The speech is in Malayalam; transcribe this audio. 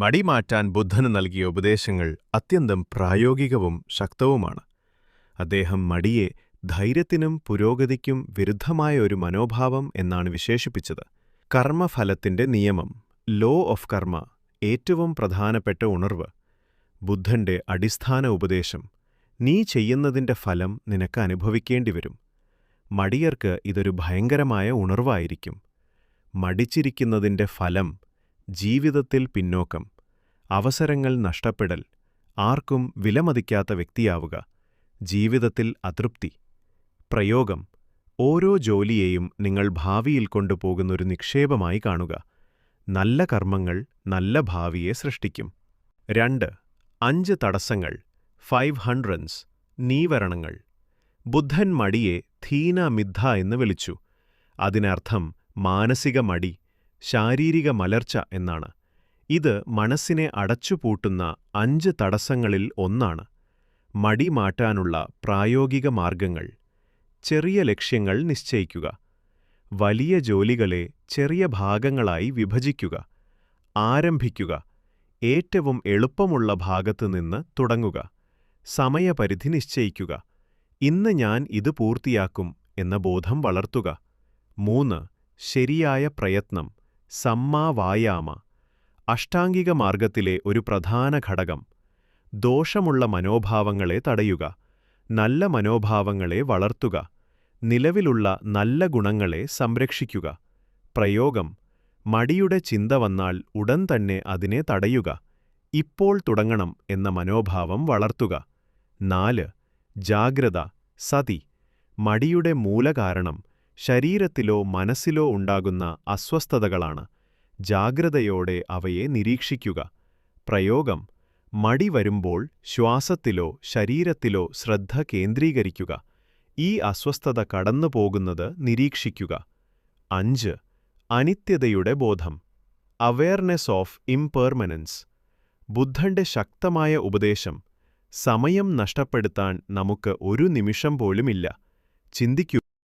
മടി മാറ്റാൻ ബുദ്ധന് നൽകിയ ഉപദേശങ്ങൾ അത്യന്തം പ്രായോഗികവും ശക്തവുമാണ്. അദ്ദേഹം മടിയെ ധൈര്യത്തിനും പുരോഗതിക്കും വിരുദ്ധമായ ഒരു മനോഭാവം എന്നാണ് വിശേഷിപ്പിച്ചത്. കർമ്മഫലത്തിന്റെ നിയമം ലോ ഓഫ് കർമ്മ ഏറ്റവും പ്രധാനപ്പെട്ട ഉണർവ് ബുദ്ധന്റെ അടിസ്ഥാന ഉപദേശം നീ ചെയ്യുന്നതിന്റെ ഫലം നിനക്ക് അനുഭവിക്കേണ്ടിവരും മടിയർക്ക് ഇതൊരു ഭയങ്കരമായ ഉണർവായിരിക്കും. മടിച്ചിരിക്കുന്നതിന്റെ ഫലം ജീവിതത്തിൽ പിന്നോക്കം അവസരങ്ങൾ നഷ്ടപ്പെടൽ ആർക്കും വിലമതിക്കാത്ത വ്യക്തിയാവുക ജീവിതത്തിൽ അതൃപ്തി പ്രയോഗം ഓരോ ജോലിയെയും നിങ്ങൾ ഭാവിയിൽ കൊണ്ടുപോകുന്നൊരു നിക്ഷേപമായി കാണുക നല്ല കർമ്മങ്ങൾ നല്ല ഭാവിയെ സൃഷ്ടിക്കും. രണ്ട് അഞ്ച് തടസ്സങ്ങൾ ഫൈവ് ഹൺഡ്രൻസ് നീവരണങ്ങൾ. ബുദ്ധൻ മടിയെ ധീന മിദ്ധ എന്ന് വിളിച്ചു. അതിനർത്ഥം മാനസിക മടി ശാരീരിക മലർച്ച എന്നാണ്. ഇത് മനസ്സിനെ അടച്ചുപൂട്ടുന്ന അഞ്ച് തടസ്സങ്ങളിൽ ഒന്നാണ്. മടി മാറ്റാനുള്ള പ്രായോഗിക മാർഗങ്ങൾ. ചെറിയ ലക്ഷ്യങ്ങൾ നിശ്ചയിക്കുക. വലിയ ജോലികളെ ചെറിയ ഭാഗങ്ങളായി വിഭജിക്കുക. ആരംഭിക്കുക. ഏറ്റവും എളുപ്പമുള്ള ഭാഗത്തു നിന്ന് തുടങ്ങുക. സമയപരിധി നിശ്ചയിക്കുക. ഇന്ന് ഞാൻ ഇത് പൂർത്തിയാക്കും എന്ന ബോധം വളർത്തുക. മൂന്ന് ശരിയായ പ്രയത്നം. സമ്മാവായാമ അഷ്ടാംഗിക മാർഗത്തിലെ ഒരു പ്രധാന ഘടകം. ദോഷമുള്ള മനോഭാവങ്ങളെ തടയുക നല്ല മനോഭാവങ്ങളെ വളർത്തുക നിലവിലുള്ള നല്ല ഗുണങ്ങളെ സംരക്ഷിക്കുക. പ്രയോഗം മടിയുടെ ചിന്ത വന്നാൽ ഉടൻ തന്നെ അതിനെ തടയുക ഇപ്പോൾ തുടങ്ങണം എന്ന മനോഭാവം വളർത്തുക. നാല് ജാഗ്രത സതി മടിയുടെ മൂലകാരണം ശരീരത്തിലോ മനസ്സിലോ ഉണ്ടാകുന്ന അസ്വസ്ഥതകളാണ്. ജാഗ്രതയോടെ അവയെ നിരീക്ഷിക്കുക. പ്രയോഗം. മടി വരുമ്പോൾ ശ്വാസത്തിലോ ശരീരത്തിലോ ശ്രദ്ധ കേന്ദ്രീകരിക്കുക. ഈ അസ്വസ്ഥത കടന്നുപോകുന്നത് നിരീക്ഷിക്കുക. അഞ്ച്. അനിത്യതയുടെ ബോധം. അവെയർനെസ് ഓഫ് ഇംപെർമനൻസ് ബുദ്ധന്റെ ശക്തമായ ഉപദേശം. സമയം നഷ്ടപ്പെടുത്താൻ നമുക്ക് ഒരു നിമിഷം പോലുമില്ല. ചിന്തിക്കൂ